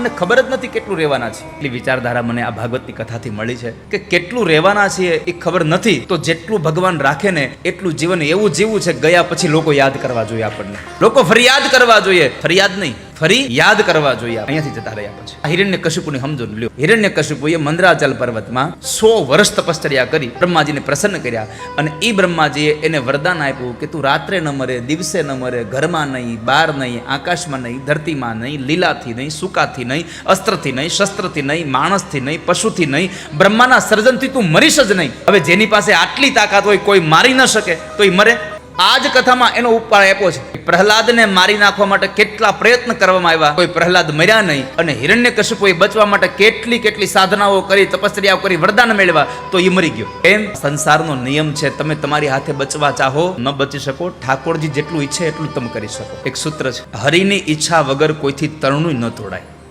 આપણને ખબર જ નથી કેટલું રહેવાના છે. એટલી વિચારધારા મને આ ભાગવતની કથાથી મળી છે કે કેટલું રહેવાના છીએ એ ખબર નથી, તો જેટલું ભગવાન રાખે ને એટલું જીવન એવું જીવવું છે, ગયા પછી લોકો યાદ કરવા જોઈએ આપણને. લોકો ફરિયાદ કરવા જોઈએ, ફરિયાદ નહીં. ફરી યાદ કરવા જોઈએ અહીંયાથી જતા રહ્યા પછી. હિરણ્ય કશુપુની સમજો ને લ્યો. હિરણ્ય કશુપુએ મંદરાચલ પર્વતમાં સો વર્ષ તપશ્ચર્યા કરી બ્રહ્માજીને પ્રસન્ન કર્યા અને એ બ્રહ્માજીએ એને વરદાન આપ્યું કે તું રાત્રે ન મરે દિવસે ન મરે ઘરમાં નહીં બહાર નહીં આકાશમાં નહીં ધરતીમાં નહીં લીલાથી નહીં સુકાથી નહીં અસ્ત્રથી નહીં શસ્ત્રથી નહીં માણસથી નહીં પશુથી નહીં બ્રહ્માના સર્જનથી તું મરીશ જ નહીં. હવે જેની પાસે આટલી તાકાત હોય કોઈ મારી ન શકે તો એ મરે. આ જ કથામાં એનો ઉપાય આપ્યો છે. પ્રહલાદને મારી નાખવા માટે કેટલા પ્રયત્ન કરવામાં આવ્યા? કોઈ પ્રહલાદ મર્યા નહીં અને હિરણ્ય કશ્યપોએ બચવા માટે કેટલી કેટલી સાધનાઓ કરી તપસ્યાઓ કરી, વરદાન મેળવ્યા, તો એ મરી ગયો. એમ સંસારનો નિયમ છે, તમે તમારી હાથે બચવા ચાહો, ન બચી શકો, ઠાકોરજી જેટલું ઈચ્છે એટલું તમે કરી શકો. એક સૂત્ર છે, હરિની ઈચ્છા વગર કોઈથી તરણું ન તોડાય.